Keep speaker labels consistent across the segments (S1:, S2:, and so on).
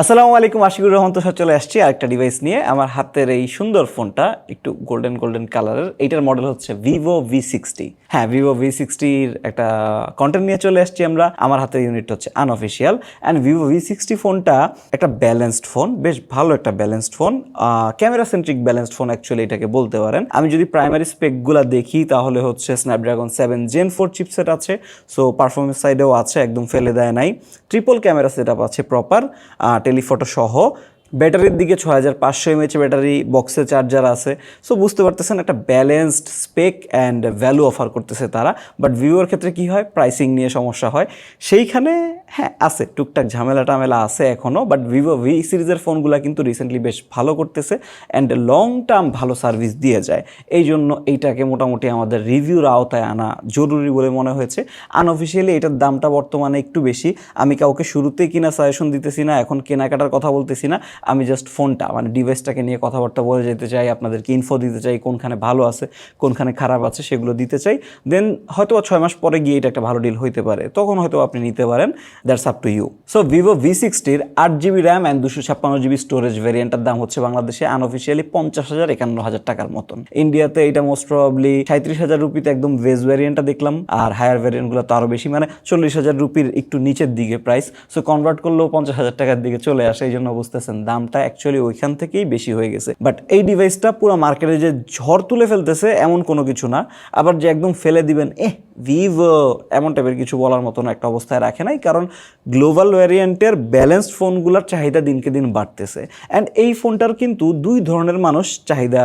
S1: আসসালামু আলাইকুম, আশিকুর রহমান তো চলে আসছি আরেকটা ডিভাইস নিয়ে। আমার হাতের এই সুন্দর ফোনটা একটু গোল্ডেন গোল্ডেন কালারের এইটার মডেল হচ্ছে ভিভো ভি সিক্সটি হ্যাঁ ভিভো ভি সিক্সটির একটা কন্টেন্ট নিয়ে চলে আসছি আমরা। আমার হাতের ইউনিট হচ্ছে unofficial and Vivo V sixty ফোনটা একটা ব্যালেন্সড ফোন বেশ ভালো একটা balanced phone camera centric balanced phone actually এটাকে বলতে পারেন। আমি যদি প্রাইমারি স্পেকগুলো দেখি, তাহলে হচ্ছে Snapdragon seven gen four chipset আছে। সো পারফরমেন্স সাইডেও আছে, একদম ফেলে দেয় নাই। ট্রিপল ক্যামেরা সেট আছে প্রপার টেলিফটো সহ ব্যাটারির দিকে ছ হাজার পাঁচশো এমএচ ব্যাটারি বক্সে চার্জার আছে। সো বুঝতে পারতেছেন একটা balanced spec and value offer করতেছে তারা। বাট ভিভোর ক্ষেত্রে কি হয়? প্রাইসিং নিয়ে সমস্যা হয়। সেইখানে হ্যাঁ আছে। টুকটাক ঝামেলা টামেলা আছে এখনও বাট ভিভো ভি সিরিজের ফোনগুলো কিন্তু রিসেন্টলি বেশ ভালো করতেছে অ্যান্ড লং টার্ম ভালো সার্ভিস দিয়ে যায়। এই জন্য এইটাকে মোটামুটি আমাদের রিভিউর আওতায় আনা জরুরি বলে মনে হয়েছে। আনঅফিসিয়ালি এটার দামটা বর্তমানে একটু বেশি। আমি কাউকে শুরুতেই কিনা সাজেশন দিতেছি না, এখন কেনাকাটার কথা বলতেছি না। আমি জাস্ট ফোনটা মানে ডিভাইসটাকে নিয়ে কথাবার্তা বলে যেতে চাই, আপনাদেরকে ইনফো দিতে চাই, কোনখানে ভালো আছে, কোনখানে খারাপ আছে, সেগুলো দিতে চাই। দেন হয়তো ছয় মাস পরে গিয়ে এটা একটা ভালো ডিল হইতে পারে। তখন হয়তো আপনি নিতে পারেন that's up to you so Vivo V সিক্সটির আট জিবি র্যাম অ্যান্ড দুশো ছাপ্পান্ন জিবি স্টোরেজ ভ্যারিয়েন্টের দাম হচ্ছে বাংলাদেশে আনঅফিসিয়ালি পঞ্চাশ হাজার একান্ন হাজার টাকার মতন। ইন্ডিয়াতে এটা মোস্ট প্রবাবলি সাঁত্রিশ হাজার রুপিতে একদম ভেজ ভ্যারিয়েন্টটা দেখলাম, আর হায়ার ভ্যারিয়েন্টগুলো তো আরও বেশি মানে চল্লিশ হাজার রুপির একটু নিচের দিকে প্রাইস সো কনভার্ট করলেও পঞ্চাশ হাজার টাকার দিকে চলে আসে, এই জন্য বুঝতেছেন দামটা অ্যাকচুয়ালি ওইখান থেকেই বেশি হয়ে গেছে। বাট এই ডিভাইসটা পুরো মার্কেটে যে ঝড় তুলে ফেলতেছে, এমন কোনো কিছু না। আবার যে একদম ফেলে দিবেন, এহ ভিভো এমন টাইপের কিছু বলার মতন একটা অবস্থায় রাখে নাই। কারণ গ্লোবাল ভ্যারিয়েন্টের ব্যালেন্সড ফোনগুলোর চাহিদা দিনকে দিন বাড়তেছে। অ্যান্ড এই ফোনটার কিন্তু দুই ধরনের মানুষ চাহিদা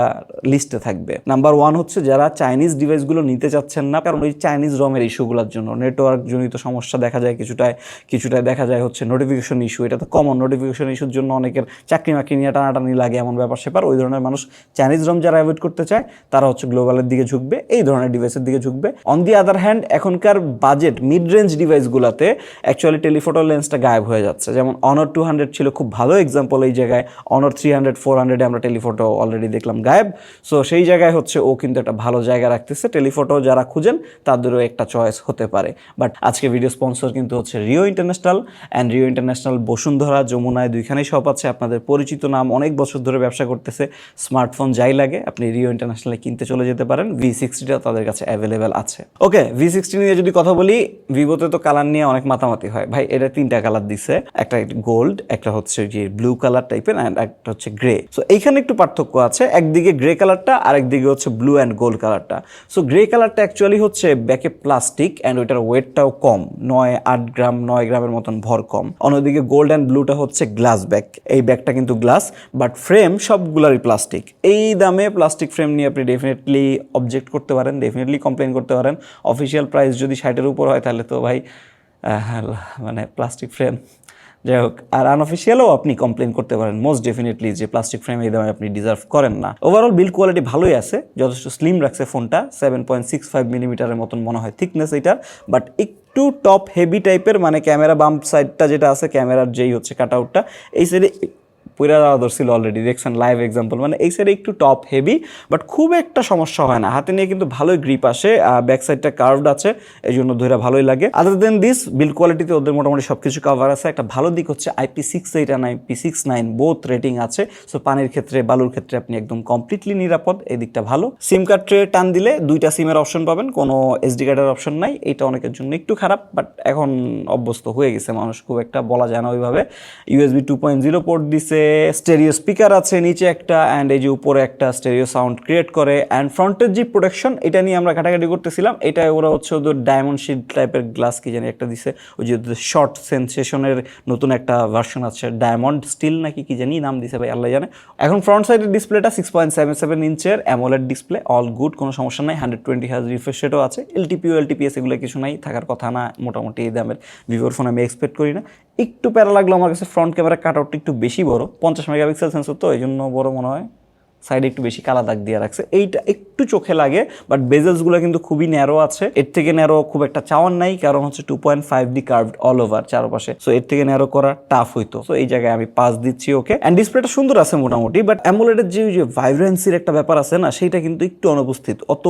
S1: লিস্টে থাকবে। নাম্বার ওয়ান হচ্ছে যারা চাইনিজ ডিভাইসগুলো নিতে চাচ্ছেন না, কারণ ওই চাইনিজ রমের ইস্যুগুলোর জন্য। নেটওয়ার্ক জনিত সমস্যা দেখা যায় কিছুটায় কিছুটায় দেখা যায় হচ্ছে নোটিফিকেশন ইস্যু এটা তো কমন নোটিফিকেশন ইস্যুর জন্য অনেকের চাকরি মাকরি নিয়ে টানাটানি লাগে এমন ব্যাপার সেপার ওই ধরনের মানুষ চাইনিজ রম যারা অ্যাভয়েড করতে চায়, তারা হচ্ছে গ্লোবালের দিকে ঝুঁকবে, এই ধরনের ডিভাইসের দিকে ঝুঁকবে। অন দি আদার হ্যান্ড এখনকার বাজেট মিড রেঞ্জ ডিভাইসগুলোতে অ্যাকচুয়ালি টেলিফোটো লেন্সটা গায়েব হয়ে যাচ্ছে। যেমন অনর টু হান্ড্রেড ছিল খুব ভালো এক্সাম্পল এই জায়গায়। অনর থ্রি হান্ড্রেড ফোর হান্ড্রেডে আমরা টেলিফোটো অলরেডি দেখলাম গায়েব। সো সেই জায়গায় হচ্ছে ও কিন্তু একটা ভালো জায়গা রাখতেছে। টেলিফোটো যারা খুঁজেন, তাদেরও একটা চয়েস হতে পারে। বাট আজকে ভিডিও স্পন্সর কিন্তু হচ্ছে Rio international and Rio international Bashundhara যমুনায় দুইখানেই সব আছে। আপনাদের পরিচিত নাম অনেক বছর ধরে ব্যবসা করতেছে। স্মার্টফোন যাই লাগে, আপনি রিও ইন্টারন্যাশনালে কিনতে চলে যেতে পারেন। ভি সিক্সটিটা তাদের কাছে অ্যাভেলেবেল আছে। ওকে ভি সিক্সটি নিয়ে যদি কথা বলি ভিভোতে তো কালার নিয়ে অনেক মাতামাতি হয়। ভাই, এটা তিনটা কালার দিছে। একটা গোল্ড একটা হচ্ছে যে ব্লু কালার টাইপের অ্যান্ড একটা হচ্ছে গ্রে সো এইখানে একটু পার্থক্য আছে। একদিকে গ্রে কালারটা আর একদিকে হচ্ছে ব্লু অ্যান্ড গোল্ড কালারটা সো গ্রে কালারটা অ্যাকচুয়ালি হচ্ছে ব্যাকে প্লাস্টিক অ্যান্ড ওইটার ওয়েটটাও কম। নয় আট গ্রাম, নয় গ্রামের মতন ভর কম। অন্যদিকে গোল্ড অ্যান্ড ব্লুটা হচ্ছে গ্লাস ব্যাগ এই ব্যাগটা কিন্তু গ্লাস বাট ফ্রেম সবগুলারই প্লাস্টিক এই দামে প্লাস্টিক ফ্রেম নিয়ে আপনি ডেফিনেটলি অবজেক্ট করতে পারেন ডেফিনেটলি কমপ্লেন করতে পারেন। অফিসিয়াল প্রাইস যদি ষাটের উপর হয় তাহলে তো ভাই আহ, মানে প্লাস্টিক ফ্রেম যাই হোক। আর আনঅফিসিয়ালও আপনি কমপ্লেন করতে পারেন মোস্ট ডেফিনেটলি যে প্লাস্টিক ফ্রেম এই দামে আপনি ডিজার্ভ করেন না। ওভারঅল বিল্ড কোয়ালিটি ভালোই আছে যথেষ্ট স্লিম রাখছে ফোনটা সেভেন পয়েন্ট সিক্স ফাইভ মিলিমিটারের মতন মনে হয় থিকনেস এটার বাট একটু টপ হেভি টাইপের মানে ক্যামেরা বাম্প সাইডটা যেটা আছে ক্যামেরার যেই হচ্ছে কাট আউটটা এই সাইডে পুরা যাওয়া ধরছিল অলরেডি দেখছেন লাইভ এক্সাম্পল মানে এই সাইডে একটু টপ হেভি বাট খুব একটা সমস্যা হয় না। হাতে নিয়ে কিন্তু ভালোই গ্রিপ আসে ব্যাক সাইডটা কার্ভড আছে, এই জন্য ধরে ভালোই লাগে। আদার দেন দিস বিল্ড কোয়ালিটিতে ওদের মোটামুটি সব কিছু কাভার আছে। একটা ভালো দিক হচ্ছে IP six eight and IP six nine both rating আছে। সো পানির ক্ষেত্রে, বালুর ক্ষেত্রে আপনি একদম কমপ্লিটলি নিরাপদ, এই দিকটা ভালো। সিম কার্ড ট্রে টান দিলে দুইটা সিমের অপশন পাবেন, কোনো এসডি কার্ডের অপশন নাই। এটা অনেকের জন্য একটু খারাপ বাট এখন অভ্যস্ত হয়ে গেছে মানুষ, খুব একটা বলা যায় না ওইভাবে। USB two point zero port দিছে স্টেরিও স্পিকার আছে নিচে একটা অ্যান্ড এই যে উপরে একটা স্টেরিও সাউন্ড ক্রিয়েট করে অ্যান্ড ফ্রন্টের যে প্রোটেকশন, এটা নিয়ে আমরা ঘাটাঘাটি করতেছিলাম। এটা ওরা হচ্ছে ওদের ডায়মন্ড শিট টাইপের গ্লাস কি জানি একটা দিছে। ওই যে শর্ট সেন্সেশনের নতুন একটা ভার্সন আছে ডায়মন্ড স্টিল নাকি কি জানি নাম দিছে ভাই, আল্লাহ জানে। এখন ফ্রন্ট সাইডের ডিসপ্লেটা সিক্স পয়েন্ট সেভেন সেভেন ইঞ্চের অ্যামোলেড ডিসপ্লে অল গুড কোনো সমস্যা নাই। হান্ড্রেড টোয়েন্টি হাজ রিফ্রেশ রেটও আছে। এলটিপিও এলটিপিএস এগুলো কিছু নাই, থাকার কথা না, মোটামুটি এই দামের ভিভোর ফোন আমি এক্সপেক্ট করি না। একটু প্যারা লাগল আমার কাছে ফ্রন্ট ক্যামেরা কাট আউটটা একটু বেশি বড় পঞ্চাশ মেগাপিক্সেল সেন্সর তো এই জন্য বড় মনে হয়। সাইডে একটু বেশি কালা দাগ দিয়ে রাখছে। এইটা একটু চোখে লাগে বাট বেজেলসগুলো কিন্তু খুবই ন্যারো আছে। এর থেকে ন্যারো খুব একটা চাওয়ার নাই, কারণ হচ্ছে two point five D curved all over চারপাশে। সো এর থেকে ন্যারো করা টাফ হইতো। সো এই জায়গায় আমি পাস দিচ্ছি ওকে। অ্যান্ড ডিসপ্লেটা সুন্দর আছে মোটামুটি বাট অ্যামোলেডের যে যে ভাইব্রেন্সির একটা ব্যাপার আছে না, সেইটা কিন্তু একটু অনুপস্থিত। অত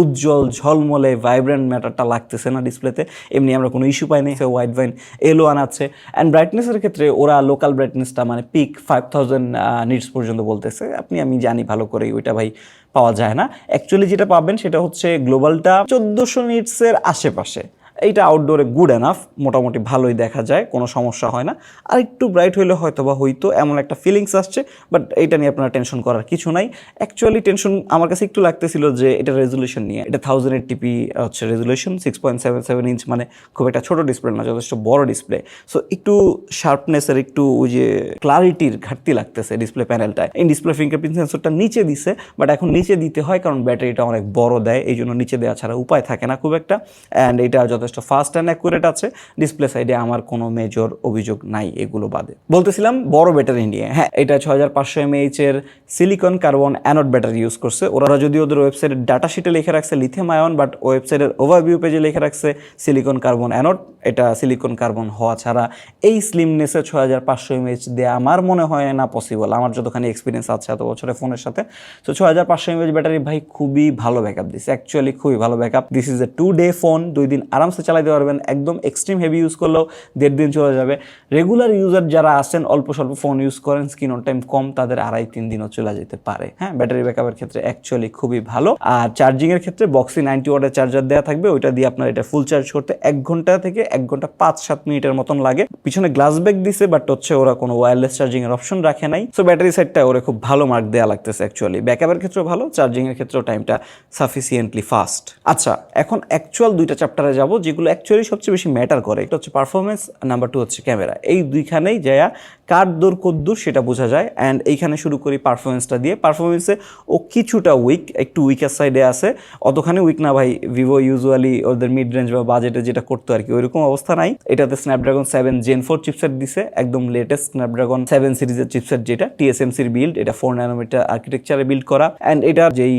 S1: উজ্জ্বল, ঝলমলে ভাইব্রেন্ট ম্যাটারটা লাগতেছে না ডিসপ্লেতে এমনি আমরা কোনো ইস্যু পাইনি সে হোয়াইট ভাইন এলো আনাচ্ছে অ্যান্ড ব্রাইটনেসের ক্ষেত্রে ওরা লোকাল ব্রাইটনেসটা মানে পিক ফাইভ থাউজেন্ড নিটস পর্যন্ত বলতেছে। আপনি আমি জানি, ভালো করে ওইটা ভাই পাওয়া যায় না। অ্যাকচুয়ালি যেটা পাবেন সেটা হচ্ছে গ্লোবালটা চোদ্দোশো নিটসের আশেপাশে। এইটা আউটডোরে গুড এনাফ মোটামুটি ভালোই দেখা যায়, কোনো সমস্যা হয় না। আর একটু ব্রাইট হইলে হয়তো বা হইতো, এমন একটা ফিলিংস আসছে বাট এইটা নিয়ে আপনার টেনশন করার কিছু নাই। অ্যাকচুয়ালি টেনশন আমার কাছে একটু লাগতেছিল যে এটা রেজলিউশন নিয়ে, এটা থাউজেন্ড এইট টিপি হচ্ছে resolution six point seven seven inch মানে খুব একটা ছোট ডিসপ্লে না, যথেষ্ট বড় ডিসপ্লে সো একটু শার্পনেসের একটু ওই যে ক্লারিটির ঘাটতি লাগতেছে ডিসপ্লে প্যানেলটায় এই ডিসপ্লে ফিঙ্গারপ্রিন্ট সেন্সরটা নিচে দিছে বাট এখন নিচে দিতে হয়, কারণ ব্যাটারিটা অনেক বড় দেয় এই জন্য নিচে দেওয়া ছাড়া উপায় থাকে না খুব একটা। অ্যান্ড এটা যথেষ্ট ফাস্ট অ্যান্ড অ্যাকুরেট আছে। ডিসপ্লে সাইডে আমার কোনো মেজর অভিযোগ নাই এগুলো বাদে। বলতেছিলাম বড় ব্যাটারি নিয়ে। হ্যাঁ এটা ছ হাজার পাঁচশো এমএইচ এর silicon carbon anode battery use করছে। ওরা যদি ওদের ওয়েবসাইটের ডাটা শিটে লিখে রাখছে লিথিয়াম আয়ন বাট ওয়েবসাইটের ওভারভিউ পেজে লিখে রাখছে সিলিকন কার্বন অ্যানোড এটা সিলিকন কার্বন হওয়া ছাড়া এই স্লিমনেসে ছ হাজার পাঁচশো এমএইচ দেওয়া আমার মনে হয় না পসিবল আমার যতখানি এক্সপিরিয়েন্স আছে এত বছরের ফোনের সাথে। তো ছ হাজার পাঁচশো এমএইচ ব্যাটারি ভাই খুবই ভালো ব্যাকআপ দিচ্ছে অ্যাকচুয়ালি খুবই ভালো backup this is a two day phone দুই দিন আরামসে চালাতে পারবেন। একদম এক্সট্রিম হেভি ইউজ করলেও দেড় দিন চলে যাবে। রেগুলার ইউজার যারা আছেন, অল্প স্বল্প ফোন ইউজ করেন স্ক্রিন অন টাইম কম, তাদের আড়াই তিন দিনও চলে যেতে পারে। হ্যাঁ ব্যাটারি ব্যাকআপের ক্ষেত্রে অ্যাকচুয়ালি খুবই ভালো। আর চার্জিং এর ক্ষেত্রে বক্সি নাইনটি ওয়াটের চার্জার দেওয়া থাকবে। ওইটা দিয়ে আপনার এটা ফুল চার্জ করতে এক ঘণ্টা থেকে এক ঘণ্টা পাঁচ সাত মিনিটের মতন লাগে। পিছনে গ্লাস ব্যাগ দিছে বাট হচ্ছে ওরা কোনো ওয়্যারলেস চার্জিং এর অপশন রাখে নাই। সো ব্যাটারি সাইডটা ওরা খুব ভালো মার্ক দেওয়া লাগতেছে অ্যাকচুয়ালি ব্যাকআপের ক্ষেত্রেও ভালো চার্জিং এর ক্ষেত্রেও টাইমটা সাফিসিয়েন্টলি ফাস্ট আচ্ছা এখন অ্যাকচুয়াল দুইটা চ্যাপ্টারে যাব যেগুলো অ্যাকচুয়ালি সবচেয়ে বেশি ম্যাটার করে একটা হচ্ছে পারফরমেন্স নাম্বার টু হচ্ছে ক্যামেরা এই দুইখানেই যায়া কার দূর কদ্দূর সেটা বোঝা যায় অ্যান্ড এইখানে শুরু করি পারফরমেন্সটা দিয়ে। পারফরমেন্সে ও কিছুটা উইক একটু উইকের সাইডে আছে। অতখানি উইক না ভাই ভিভো ইউজুয়ালি ওদের মিড রেঞ্জ বা বাজেটে যেটা করতো আর কি, ওইরকম অবস্থা নাই। এটাতে Snapdragon seven gen four chipset দিছে, একদম লেটেস্ট স্ন্যাপড্রাগন সেভেন সিরিজের চিপসেট যেটা টিএসএমসির বিল্ড এটা ফোর ন্যানোমিটার আর্কিটেকচারে বিল্ড করা। অ্যান্ড এটা যেই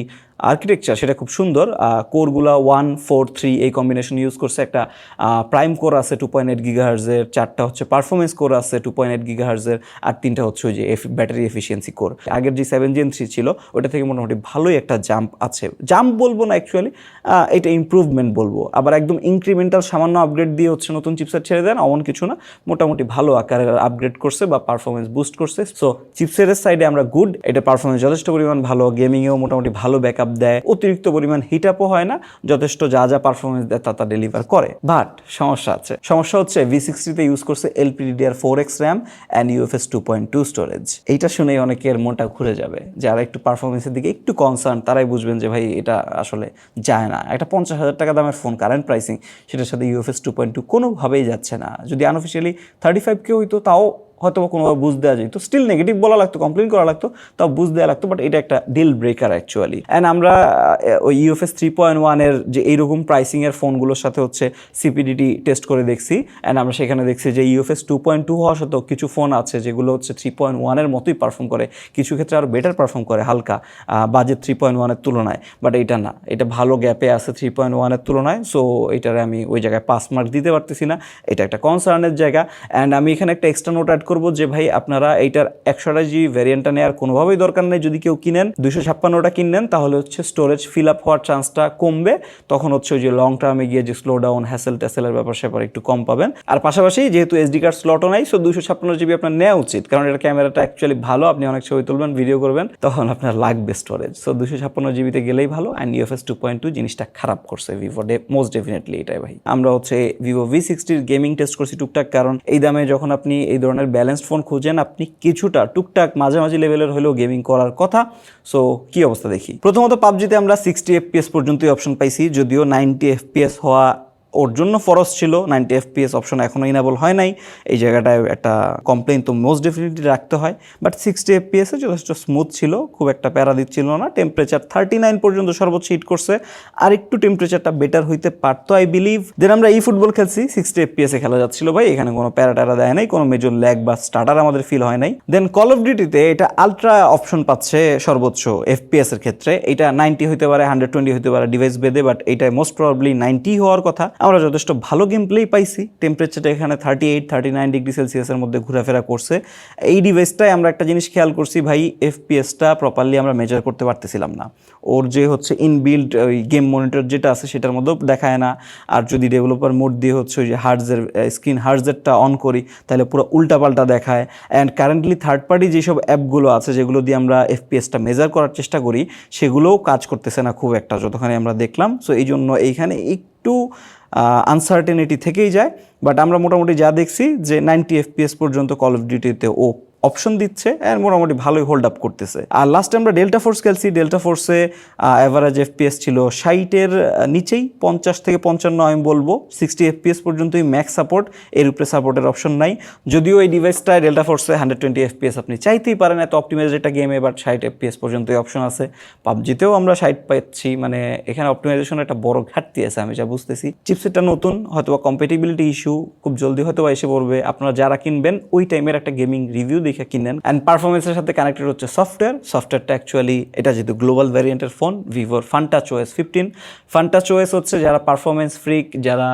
S1: আর্কিটেকচার সেটা খুব সুন্দর। কোরগুলা ওয়ান ফোর থ্রি এই কম্বিনেশন ইউজ করছে একটা প্রাইম কোর আছে টু পয়েন্ট এইট গিগাহার্জের চারটা হচ্ছে পারফরমেন্স কোর আছে টু পয়েন্ট এইট গিগাহার্জের আর তিনটা হচ্ছে ওই যে এফ ব্যাটারি এফিসিয়েন্সি কোর আগের যে সেভেন জেন থ্রি ছিল, ওটা থেকে মোটামুটি ভালোই একটা জাম্প আছে। জাম্প বলব না অ্যাকচুয়ালি এটা ইমপ্রুভমেন্ট বলব। আবার একদম ইনক্রিমেন্টাল সামান্য আপগ্রেড দিয়ে হচ্ছে নতুন চিপসেট ছেড়ে দেন এমন কিছু না। মোটামুটি ভালো আকারের আপগ্রেড করছে বা পারফরমেন্স বুস্ট করছে। সো চিপসেটের সাইডে আমরা গুড এটা পারফরমেন্স যথেষ্ট পরিমাণ ভালো গেমিংয়েও মোটামুটি ভালো ব্যাকআপ দেয়, অতিরিক্ত পরিমাণ হিট আপও হয় না, যথেষ্ট যা যা পারফরমেন্স দেয় তা তা ডেলিভার করে। বাট সমস্যা আছে। সমস্যা হচ্ছে ভি সিক্সটিতে ইউজ করছে LPDDR four X RAM and UFS two point two storage এইটা শুনেই অনেকের মনটা ঘুরে যাবে যারা একটু পারফরমেন্সের দিকে একটু কনসার্ন তারাই বুঝবেন যে ভাই এটা আসলে যায় না। একটা পঞ্চাশ হাজার টাকা দামের ফোন কারেন্ট প্রাইসিং সেটার সাথে ইউএফএস টু পয়েন্ট টু কোনোভাবেই যাচ্ছে না। যদি আনঅফিসিয়ালি থার্টি ফাইভ কে হইতো, তাও হয়তো কোনোভাবে বুঝ দেওয়া যেত স্টিল নেগেটিভ বলা লাগতো কমপ্লেন করা লাগতো, তাও বুঝ দেওয়া লাগতো বাট এটা একটা ডিল ব্রেকার অ্যাকচুয়ালি অ্যান্ড আমরা ওই ইউএফএস থ্রি পয়েন্ট ওয়ানের যে এইরকম প্রাইসিংয়ের ফোনগুলোর সাথে হচ্ছে সিপিডিটি টেস্ট করে দেখছি। অ্যান্ড আমরা সেখানে দেখছি যে ইউএফএস টু পয়েন্ট টু হওয়া সত্ত্বেও কিছু ফোন আছে যেগুলো হচ্ছে থ্রি পয়েন্ট ওয়ানের মতোই পারফর্ম করে, কিছু ক্ষেত্রে আরও বেটার পারফর্ম করে হালকা বাজেট থ্রি পয়েন্ট ওয়ানের তুলনায়। বাট এটা না, এটা ভালো গ্যাপে আছে থ্রি পয়েন্ট ওয়ানের তুলনায় সো এটারে আমি ওই জায়গায় পাস মার্ক দিতে পারতেছি না। এটা একটা কনসার্নের জায়গা। অ্যান্ড আমি এখানে একটা এক্সট্রা নোট অ্যাড করব যে, ভাই, আপনারা এইটার একশো জি ভ্যারিয়েন্টটা নেওয়ার কোনোভাবেই দরকার নেই। যদি কেউ কিনেন, দুইশো ছাপ্পান্নটা কিনেন তাহলে হচ্ছে স্টোরেজ ফিল আপ হওয়ার চান্সটা কমবে। তখন হচ্ছে ওই যে লং টার্মে গিয়ে যে স্লো ডাউন হ্যাসেল ট্যাসেলের ব্যাপার স্যাপার একটু কম পাবেন। আর পাশাপাশি যেহেতু এসডি কার্ড স্লটও নাই সো দুইশো ছাপ্পান্ন জিবি আপনার নেওয়া উচিত। কারণ এটা ক্যামেরাটা অ্যাকচুয়ালি ভালো, আপনি অনেক ছবি তুলবেন ভিডিও করবেন, তখন আপনার লাগবে স্টোরেজ সো দুশো ছাপ্পান্ন জিবিতে গেলেই ভালো। And UFS two point two জিনিসটা খারাপ করছে ভিভো ডে মোস্ট ডেফিনেটলি এটাই ভাই। আমরা হচ্ছে ভিভো ভি সিক্সটির গেমিং টেস্ট করছি টুকটাক, কারণ এই দামে যখন আপনি এই ধরনের ব্যালেন্সড ফোন খুঁজেন আপনি কিছুটা, টুকটাক মাঝামাঝি লেভেলের হলেও গেমিং করার কথা। সো, কি অবস্থা দেখি? প্রথমত পাবজিতে আমরা সিক্সটি এফপিএস পর্যন্তই অপশন পাইছি, যদিও নাইনটি এফপিএস হওয়া ওর জন্য ফরস ছিল নাইনটি এফপিএস অপশন এখনও ইনাবল হয় নাই। এই জায়গাটায় একটা কমপ্লেন তো মোস্ট ডেফিনেটলি রাখতে হয়। বাট সিক্সটি এফপিএসে যথেষ্ট স্মুথ ছিল, খুব একটা প্যারা দিচ্ছিল না। টেম্পারেচার থার্টি নাইন পর্যন্ত সর্বোচ্চ হিট করছে। আর একটু টেম্পারেচারটা বেটার হইতে পারতো আই বিলিভ দেন আমরা এই ফুটবল খেলছি সিক্সটি এফপিএসে খেলা যাচ্ছিল ভাই। এখানে কোনো প্যারা ট্যারা দেয় নাই, কোনো মেজর ল্যাগ বা স্টার্টার আমাদের ফিল হয় নাই। দেন কল অফ ডিউটিতে এটা আলট্রা অপশন পাচ্ছে সর্বোচ্চ এফপিএস এর ক্ষেত্রে। এটা নাইনটি হতে পারে হান্ড্রেড টোয়েন্টি হতে পারে ডিভাইস বেদে বাট এটা মোস্ট প্রবাবলি নাইনটি হওয়ার কথা। আমরা যথেষ্ট ভালো গেম প্লেই পাইছি। টেম্পারেচারটা এখানে thirty eight thirty nine degree সেলসিয়াসের মধ্যে ঘোরাফেরা করছে। এই ডিভাইসটায় আমরা একটা জিনিস খেয়াল করছি ভাই এফপিএসটা প্রপারলি আমরা মেজার করতে পারতেছিলাম না। ওর যে হচ্ছে ইনবিল্ড ওই গেম মনিটর যেটা আছে সেটার মধ্যেও দেখায় না। আর যদি ডেভেলপার মোড দিয়ে হচ্ছে ওই যে হার্ডজের স্ক্রিন হার্ডজেরটা অন করি, তাহলে পুরো উল্টাপাল্টা দেখায়। অ্যান্ড কারেন্টলি থার্ড পার্টি যেসব অ্যাপগুলো আছে, যেগুলো দিয়ে আমরা এফপিএসটা মেজার করার চেষ্টা করি, সেগুলোও কাজ করতেছে না খুব একটা, যতখানি আমরা দেখলাম। সো এই জন্য এইখানে একটু আনসার্টেনিটি থেকেই যায়। বাট আমরা মোটামুটি যা দেখছি যে নাইনটি এফপিএস পর্যন্ত কল অফ ডিউটিতে ও অপশন দিচ্ছে অ্যান্ড মোটামুটি ভালোই হোল্ড আপ করতেছে। আর লাস্টে আমরা ডেল্টা ফোর্স খেলছি ডেল্টা ফোর্সে অ্যাভারেজ এফপিএস ছিল ষাটের নিচেই, পঞ্চাশ থেকে পঞ্চান্ন আমি বলব সিক্সটি এফপিএস পর্যন্তই ম্যাক্স সাপোর্ট এর উপরে সাপোর্টের অপশন নাই। যদিও এই ডিভাইসটা ডেল্টা ফোর্সে হান্ড্রেড টোয়েন্টি এফপিএস আপনি চাইতেই পারেন, এত অপটিমাইজ একটা গেমে বাট ষাট এফপিএস পর্যন্তই অপশন আছে। পাবজিতেও আমরা ষাট পাচ্ছি মানে এখানে অপটিমাইজেশনের একটা বড় ঘাটতি আছে, আমি যা বুঝতেছি। চিপসেটটা নতুন হয়তো বা কম্পেটিবিলিটি ইস্যু খুব জলদি হয়তো এসে পড়বে। আপনারা যারা কিনবেন, ওই টাইমের একটা গেমিং রিভিউ দেখে কিনেন। অ্যান্ড পারফরমেন্সের সাথে কানেক্টেড হচ্ছে সফটওয়্যার সফটওয়্যারটা অ্যাকচুয়ালি এটা যেহেতু গ্লোবাল ভ্যারিয়েন্টের ফোন ভিভোর Funtouch OS fifteen Funtouch OS হচ্ছে যারা পারফরমেন্স ফ্রিক যারা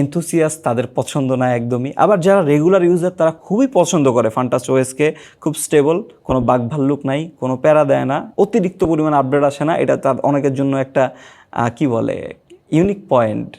S1: এনথুসিয়াস তাদের পছন্দ না একদমই। আবার যারা রেগুলার ইউজার তারা খুবই পছন্দ করে ফান্টাস ওএসকে খুব স্টেবল কোনো বাঘ ভাল্লুক নাই, কোনো প্যারা দেয় না, অতিরিক্ত পরিমাণ আপডেট আসে না। এটা তার অনেকের জন্য একটা কি বলে ইউনিক পয়েন্ট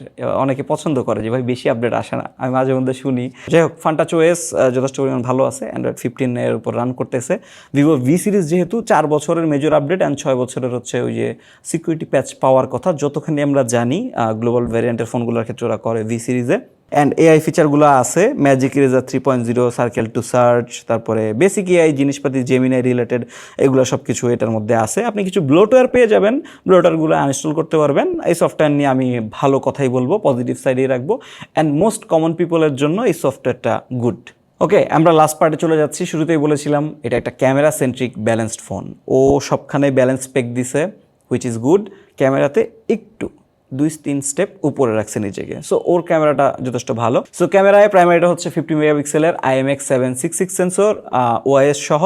S1: অনেকে পছন্দ করে যে, ভাই, বেশি আপডেট আসে না। আমি মাঝে মধ্যে শুনি। যাই হোক ফান্টাচ ওএস যথেষ্ট পরিমাণ ভালো আছে। অ্যান্ড্রয়েড ফিফটিন এর উপর রান করতেছে। ভিভো ভি সিরিজ যেহেতু চার বছরের মেজর আপডেট অ্যান্ড ছয় বছরের হচ্ছে ওই যে সিকিউরিটি প্যাচ পাওয়ার কথা। যতখানি আমরা জানি গ্লোবাল ভ্যারিয়েন্টের ফোনগুলোর ক্ষেত্রে ওরা করে ভি সিরিজে অ্যান্ড এআই ফিচারগুলো আছে magic eraser three point zero circle to search তারপরে বেসিক এআই জিনিসপাতি জেমিনাই রিলেটেড এগুলো সব কিছু এটার মধ্যে আছে। আপনি কিছু ব্লোটওয়্যার পেয়ে যাবেন ব্লোটওয়্যারগুলো আনইনস্টল করতে পারবেন। এই সফটওয়্যার নিয়ে আমি ভালো কথাই বলব পজিটিভ সাইডেই রাখব। অ্যান্ড মোস্ট কমন পিপলের জন্য এই সফটওয়্যারটা গুড ওকে আমরা লাস্ট পার্টে চলে যাচ্ছি। শুরুতেই বলেছিলাম, এটা একটা ক্যামেরা সেন্ট্রিক ব্যালেন্সড ফোন ও সবখানে ব্যালেন্স পেক দিছে হুইচ ইজ গুড ক্যামেরাতে একটু দুই তিন স্টেপ উপরে রাখছে নিজেকে। সো ওর ক্যামেরাটা যথেষ্ট ভালো। সো ক্যামেরায় প্রাইমারিটা হচ্ছে ফিফটি মেগাপিক্সেলের IMX seven six six sensor OIS সহ।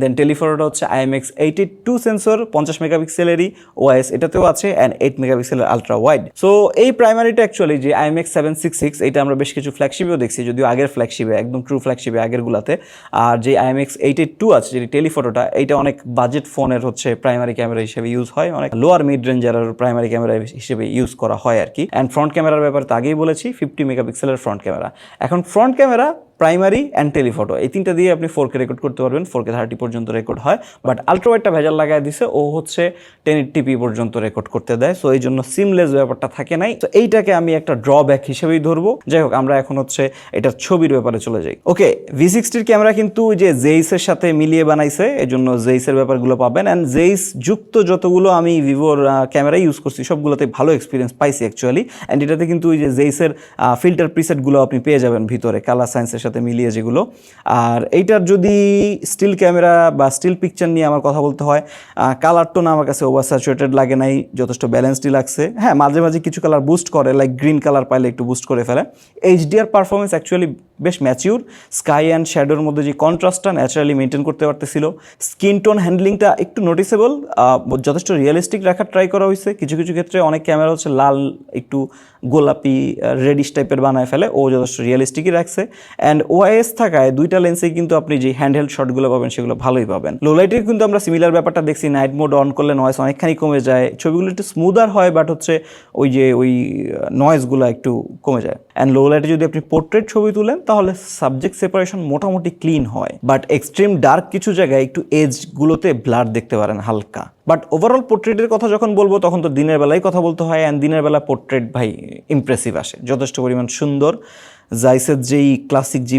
S1: দেন টেলিফোটোটা হচ্ছে আইএমএক্স এইটি টু সেন্সর পঞ্চাশ মেগাপিক্সেলেরই ওআইএস এটাতেও আছে অ্যান্ড এইট মেগাপিক্সেলের আলট্রা ওয়াইড সো এই প্রাইমারিটা অ্যাকচুয়ালি যে আইএমএক্স সেভেন সিক্স সিক্স এটা আমরা বেশ কিছু ফ্ল্যাগশিপেও দেখছি, যদিও আগের ফ্ল্যাগশিপে একদম ট্রু ফ্ল্যাগশিপে আগেরগুলাতে আর যে আইএমএক্স এইটি টু আছে যেটি টেলিফোটোটা এইটা অনেক বাজেট ফোনের হচ্ছে প্রাইমারি ক্যামেরা হিসেবে ইউজ হয়, অনেক lower mid ranger primary camera হিসেবে ইউজ করা হয় আর কি। অ্যান্ড ফ্রন্ট ক্যামেরার ব্যাপারে তো আগেই বলেছি ফিফটি মেগাপিক্সেলের ফ্রন্ট ক্যামেরা এখন front camera primary and telephoto এই তিনটা দিয়ে আপনি ফোর কে রেকর্ড করতে পারবেন। ফোর কে থার্টি পর্যন্ত রেকর্ড হয়। বাট আলট্রাওয়াইডটা ভেজাল লাগাই দিছে। ও হচ্ছে টেন টিপি পর্যন্ত রেকর্ড করতে দেয়। সো এই জন্য সিমলেস ব্যাপারটা থাকে নাই। তো এইটাকে আমি একটা ড্রব্যাক হিসেবেই ধরবো। যাই হোক, আমরা এখন হচ্ছে এটার ছবির ব্যাপারে চলে যাই। ওকে ভি সিক্সটির ক্যামেরা কিন্তু যে জেইসের সাথে মিলিয়ে বানাইছে। এই জন্য জেইসের ব্যাপারগুলো পাবেন। অ্যান্ড জেইস যুক্ত যতগুলো আমি ভিভোর ক্যামেরা ইউজ করছি, সবগুলোতে ভালো এক্সপিরিয়েন্স পাইছি অ্যাকচুয়ালি অ্যান্ড এটাতে কিন্তু ওই যে জেইসের ফিল্টার প্রিসেটগুলো আপনি পেয়ে যাবেন ভিতরে। কালার সায়েন্সের সাথে মিলিয়ে যেগুলো। আর এইটার যদি স্টিল ক্যামেরা বা স্টিল পিকচার নিয়ে আমার কথা বলতে হয় কালার টোন আমার কাছে ওভার স্যাচুরেটেড লাগে নাই, যথেষ্ট ব্যালেন্সডই লাগছে। হ্যাঁ মাঝে মাঝে কিছু কালার বুস্ট করে লাইক গ্রিন কালার পাইলে একটু বুস্ট করে ফেলে। এইচডিআর পারফরমেন্স অ্যাকচুয়ালি বেশ ম্যাচিউর স্কাই অ্যান্ড শ্যাডোর মধ্যে যে কন্ট্রাস্টটা ন্যাচারালি মেনটেন করতে পারতেছিল। স্কিন টোন হ্যান্ডলিংটা একটু নোটিসেবল যথেষ্ট রিয়েলিস্টিক রাখার ট্রাই করা হয়েছে। কিছু কিছু ক্ষেত্রে অনেক ক্যামেরা হচ্ছে লাল, একটু গোলাপি রেডিশ টাইপের বানায় ফেলে। ও যথেষ্ট রিয়েলিস্টিকই রাখছে। অ্যান্ড ওআইএস থাকায় দুইটা লেন্সেই কিন্তু আপনি যে হ্যান্ডহেল্ড শটগুলো পাবেন, সেগুলো ভালোই পাবেন। লো লাইটের কিন্তু আমরা সিমিলার ব্যাপারটা দেখছি। নাইট মোড অন করলে নয়েস অনেকখানি কমে যায়। ছবিগুলো একটু স্মুদার হয় বাট হচ্ছে ওই যে ওই নয়েজগুলো একটু কমে যায়। অ্যান্ড লো লাইটে যদি আপনি পোর্ট্রেট ছবি তুলেন তাহলে সাবজেক্ট সেপারেশন মোটামুটি ক্লিন হয়। বাট এক্সট্রিম ডার্ক কিছু জায়গায় একটু এজগুলোতে ব্লার দেখতে পারেন হালকা। বাট ওভারঅল পোর্ট্রেটের কথা যখন বলব, তখন তো দিনের বেলায় কথা বলতে হয় অ্যান্ড দিনের বেলা পোর্ট্রেট ভাই ইমপ্রেসিভ আসে। যথেষ্ট পরিমাণ সুন্দর। জাইসের যেই ক্লাসিক যে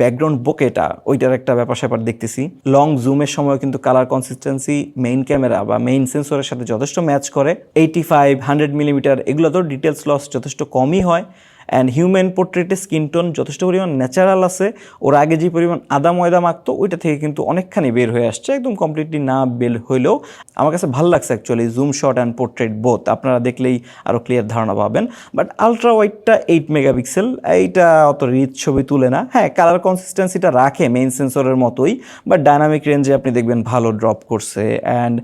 S1: ব্যাকগ্রাউন্ড বোকেটা ওইটার একটা ব্যাপার স্যাপার দেখতেছি। লং জুমের সময় কিন্তু কালার কনসিস্টেন্সি মেইন ক্যামেরা বা মেইন সেন্সরের সাথে যথেষ্ট ম্যাচ করে। এইটি ফাইভ হান্ড্রেড মিলিমিটার এগুলো তো ডিটেলস লস যথেষ্ট কমই হয়। অ্যান্ড হিউম্যান পোর্ট্রেটের স্কিন টোন যথেষ্ট পরিমাণ ন্যাচারাল আছে। ওর আগে যে পরিমাণ আদা, ময়দা মাখতো, ওইটা থেকে কিন্তু অনেকখানি বের হয়ে আসছে, একদম কমপ্লিটলি না বের হইলেও। আমার কাছে ভালো লাগছে actually zoom shot and portrait both আপনারা দেখলেই আরও ক্লিয়ার ধারণা পাবেন। বাট আলট্রা ওয়াইডটা এইট মেগাপিক্সেল এইটা অত রিচ ছবি তুলে না। হ্যাঁ কালার কনসিস্টেন্সিটা রাখে মেইন সেন্সরের মতোই বাট ডাইনামিক রেঞ্জে আপনি দেখবেন ভালো ড্রপ করছে। অ্যান্ড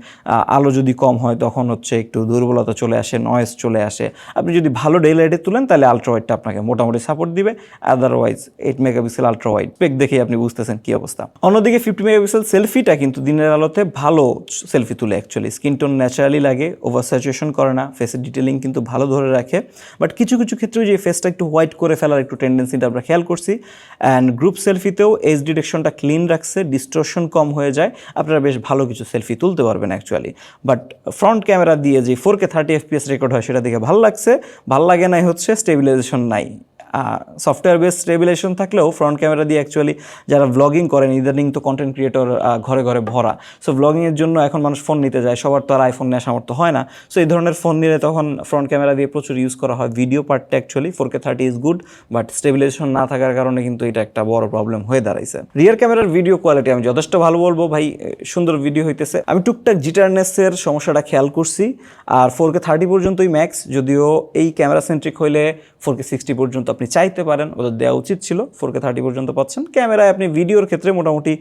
S1: আলো যদি কম হয়, তখন হচ্ছে একটু দুর্বলতা চলে আসে নয়েজ চলে আসে। আপনি যদি ভালো ডে লাইটে তুলেন, তাহলে আলট্রা ওয়াইডটা আপনাকে মোটামুটি সাপোর্ট দিবে otherwise eight megapixel ultra wide পেক দেখেই আপনি বুঝতেছেন কি অবস্থা। অন্যদিকে ফিফটি মেগাপিক্সেল সেলফিটা কিন্তু দিনের আলোতে ভালো সেলফি তুলে অ্যাকচুয়ালি স্কিন টোন ন্যাচারালি লাগে ওভার স্যাচুয়েশন করে না ফেসের ডিটেলিং কিন্তু ভালো ধরে রাখে। বাট কিছু কিছু ক্ষেত্রে যে ফেসটা একটু হোয়াইট করে ফেলার একটু টেন্ডেন্সিটা আমরা খেয়াল করছি। অ্যান্ড গ্রুপ সেলফিতেও এইচ ডিরেকশনটা ক্লিন রাখছে ডিস্ট্রশন কম হয়ে যায়। আপনারা বেশ ভালো কিছু সেলফি তুলতে পারবেন অ্যাকচুয়ালি বাট ফ্রন্ট ক্যামেরা দিয়ে যে four K thirty FPS record হয়, সেটা দেখে ভালো লাগছে। ভালো লাগে নাই হচ্ছে স্টেবিলাইজেশন নাই। সফটওয়্যার বেস স্টেবিলাইজেশন থাকলেও ফ্রন্ট ক্যামেরা দিয়ে অ্যাকচুয়ালি যারা ব্লগিং করেন ইদানিং তো কন্টেন্ট ক্রিয়েটর ঘরে ঘরে ভরা। সো ব্লগিংয়ের জন্য এখন মানুষ ফোন নিতে যায়, সবার তো আর আইফোন নেওয়া সামর্থ্য হয় না। সো এই ধরনের ফোন নিলে তখন ফ্রন্ট ক্যামেরা দিয়ে প্রচুর ইউজ করা হয়। ভিডিও পার্টটা actually four K thirty is good but stabilization না থাকার কারণে কিন্তু এটা একটা বড় প্রবলেম হয়ে দাঁড়াইছে। রিয়ার ক্যামেরার ভিডিও কোয়ালিটি আমি যথেষ্ট ভালো বলব ভাই সুন্দর ভিডিও হইতেছে। আমি টুকটাক জিটারনেসের সমস্যাটা খেয়াল করছি, আর ফোর কে থার্টি পর্যন্তই ম্যাক্স যদিও এই ক্যামেরা সেন্ট্রিক হইলে ফোর কে সিক্সটি পর্যন্ত আপনি চাইতে পারেন, ওদের দেওয়া উচিত ছিল। ফোর কে থার্টি পর্যন্ত পাচ্ছেন। ক্যামেরায় আপনি ভিডিওর ক্ষেত্রে মোটামুটি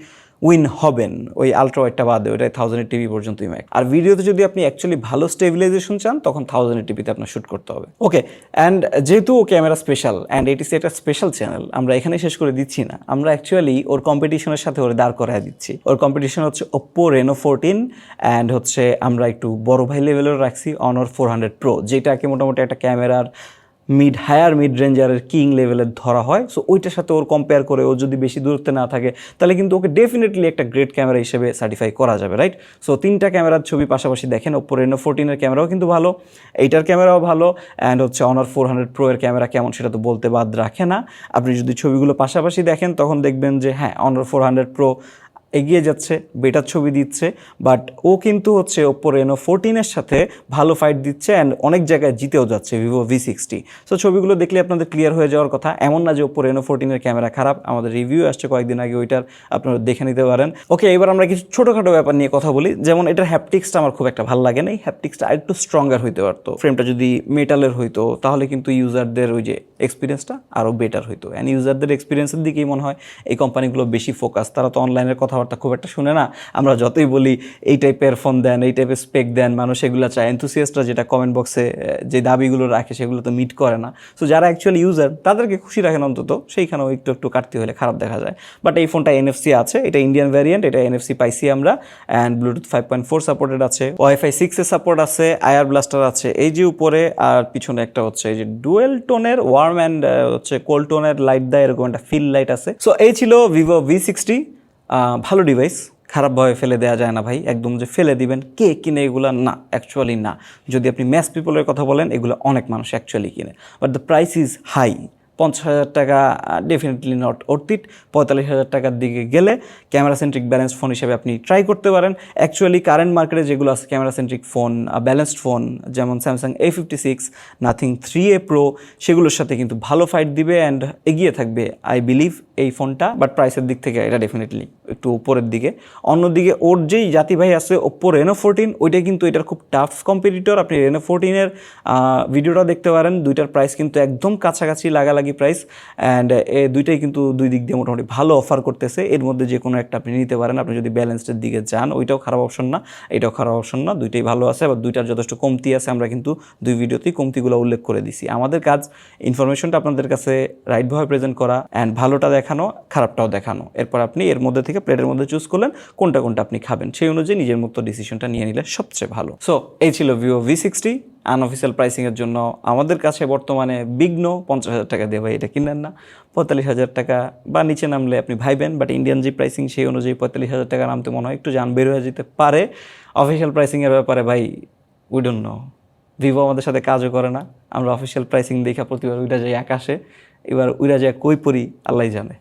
S1: উইন হবেন। ওই আলট্রা ওয়াইডটা বাদে ওইটাই থাউজেন্ড টিভি পর্যন্তই ম্যাক আর ভিডিওতে যদি আপনি অ্যাকচুয়ালি ভালো স্টেবিলাইজেশন চান, তখন থাউজেন্ড টিভিতে আপনার শ্যুট করতে হবে। ওকে অ্যান্ড যেহেতু ও ক্যামেরা স্পেশাল অ্যান্ড এটিসি একটা স্পেশাল চ্যানেল আমরা এখানে শেষ করে দিচ্ছি না। আমরা অ্যাকচুয়ালি ওর কম্পিটিশনের সাথে ওর দাঁড় করায় দিচ্ছি। ওর কম্পিটিশন হচ্ছে ওপ্পো রেনো ফোরটিন অ্যান্ড হচ্ছে আমরা একটু বড় ভাই লেভেলের রাখছি অনর ফোর হান্ড্রেড প্রো যেটাকে মোটামুটি একটা ক্যামেরার মিড হায়ার মিড রেঞ্জারের কিং লেভেলের ধরা হয়। সো ওইটার সাথে ওর কম্পেয়ার করে ও যদি বেশি দূরত্বে না থাকে, তাহলে কিন্তু ওকে ডেফিনেটলি একটা গ্রেট ক্যামেরা হিসেবে সার্টিফাই করা যাবে রাইট সো তিনটা ক্যামেরার ছবি পাশাপাশি দেখেন ওপো রেনো ফোরটিনের ক্যামেরাও কিন্তু ভালো এইটার ক্যামেরাও ভালো অ্যান্ড হচ্ছে অনার ফোর হান্ড্রেড প্রো এর ক্যামেরা কেমন সেটা তো বলতে বাদ রাখে না। আপনি যদি ছবিগুলো পাশাপাশি দেখেন, তখন দেখবেন যে হ্যাঁ অনার ফোর হান্ড্রেড প্রো এগিয়ে যাচ্ছে বেটার ছবি দিচ্ছে বাট ও কিন্তু হচ্ছে ওপো রেনো ফোরটিনের সাথে ভালো ফাইট দিচ্ছে অ্যান্ড অনেক জায়গায় জিতেও যাচ্ছে ভিভো ভি সিক্সটি সো ছবিগুলো দেখলে আপনাদের ক্লিয়ার হয়ে যাওয়ার কথা। এমন না যে ওপো রেনো ফোরটিনের ক্যামেরা খারাপ, আমাদের রিভিউ আসছে কয়েকদিন আগে ওইটার, আপনারা দেখে নিতে পারেন। ওকে এবার আমরা কিছু ছোটোখাটো ব্যাপার নিয়ে কথা বলি। যেমন এটার হ্যাপটিক্সটা আমার খুব একটা ভালো লাগে না। এই হ্যাপটিক্সটা আরেকটু স্ট্রঙ্গার হইতে পারতো। ফ্রেমটা যদি মেটালের হইতো, তাহলে কিন্তু ইউজারদের ওই যে এক্সপিরিয়েন্সটা আরও বেটার হইতো। অ্যান্ড ইউজারদের এক্সপিরিয়েন্সের দিকেই মনে হয় এই কোম্পানিগুলো বেশি ফোকাস তারা তো অনলাইনের কথাবার্তা খুব একটা শুনে না। আমরা যতই বলি, এই টাইপের ফোন দেন, এই টাইপের স্পেক দেন, মানুষ এগুলো চায়। এনথুসিয়াসটা যেটা কমেন্ট বক্সে যে দাবিগুলো রাখে, সেগুলো তো মিট করে না। সো যারা অ্যাকচুয়ালি ইউজার তাদেরকে খুশি রাখেন অন্তত, সেইখানেও একটু একটু কাটতে হলে খারাপ দেখা যায়। বাট এই ফোনটা এনএফসি আছে, এটা ইন্ডিয়ান ভ্যারিয়েন্ট এটা এনএফসি পাইছি আমরা। And Bluetooth five point four supported আছে ওয়াইফাই সিক্সের সাপোর্ট আছে আয়ার ব্লাস্টার আছে। এই যে উপরে আর পিছনে একটা হচ্ছে, এই যে ডুয়েল টোনের ওয়ার্ম অ্যান্ড হচ্ছে কোল্ড টোনের লাইট দেয়, এরকম একটা ফিল লাইট আছে। সো এই ছিল ভিভো ভি সিক্সটি ভালো ডিভাইস খারাপভাবে ফেলে দেওয়া যায় না ভাই। একদম যে ফেলে দিবেন, কে কিনে এগুলো? না অ্যাকচুয়ালি না। যদি আপনি ম্যাস পিপলের কথা বলেন, এগুলো অনেক মানুষ অ্যাকচুয়ালি কিনে। But the price is high পঞ্চাশ হাজার টাকা ডেফিনেটলি নট অর্থিট পঁয়তাল্লিশ হাজার টাকার দিকে গেলে ক্যামেরা সেন্ট্রিক ব্যালেন্স ফোন হিসেবে আপনি ট্রাই করতে পারেন। অ্যাকচুয়ালি কারেন্ট মার্কেটে যেগুলো আছে camera centric phone balanced phone যেমন Samsung A fifty six nothing three A pro সেগুলোর সাথে কিন্তু ভালো ফাইট দিবে অ্যান্ড এগিয়ে থাকবে আই বিলিভ এই ফোনটা বাট প্রাইসের দিক থেকে এটা ডেফিনেটলি একটু উপরের দিকে। অন্যদিকে ওর যেই জাতি ভাই আছে ওপ্পো রেনো ফোরটিন ওইটা কিন্তু এটার খুব টাফ কম্পিটিটর আপনি রেনো ফোরটিনের ভিডিওটা দেখতে পারেন, দুইটার প্রাইস কিন্তু একদম কাছাকাছি, লাগালাগি প্রাইস অ্যান্ড এ, দুইটাই কিন্তু দুই দিক দিয়ে মোটামুটি ভালো অফার করতেছে। এর মধ্যে যে কোনো একটা আপনি নিতে পারেন। আপনি যদি ব্যালেন্সডের দিকে যান, ওইটাও খারাপ অপশন না। এটাও খারাপ অপশন না। দুইটাই ভালো আছে। আবার দুইটার যথেষ্ট কমতি আছে। আমরা কিন্তু দুই ভিডিওতেই কমতিগুলো উল্লেখ করে দিছি। আমাদের কাজ ইনফরমেশনটা আপনাদের কাছে রাইটভাবে প্রেজেন্ট করা। অ্যান্ড ভালোটা দেখানো, খারাপটাও দেখানো। এরপর আপনি এর মধ্যে থেকে প্লেটের মধ্যে চুজ করলেন, কোনটা কোনটা আপনি খাবেন। সেই অনুযায়ী নিজের মতো ডিসিশনটা নিয়ে নিলে সবচেয়ে ভালো। সো এই ছিল ভিও ভি সিক্সটি আনঅফিসিয়াল প্রাইসিংয়ের জন্য আমাদের কাছে বর্তমানে বিঘ্ন, পঞ্চাশ হাজার টাকা দিয়ে ভাই এটা কিনেন না। পঁয়তাল্লিশ হাজার টাকা বা নিচে নামলে আপনি ভাইবেন বাট ইন্ডিয়ান যে প্রাইসিং সেই অনুযায়ী পঁয়তাল্লিশ হাজার টাকা নামতে মনে হয়, একটু যান, বের হয়ে যেতে পারে। অফিসিয়াল প্রাইসিংয়ের ব্যাপারে ভাই উই ডোন্ট নো ভিভো আমাদের সাথে কাজও করে না, আমরা অফিসিয়াল প্রাইসিং দেখা প্রতিবার ওইটা যাই আকাশে, এবার উইরা যায় কই পড়ি আল্লাহ জানে।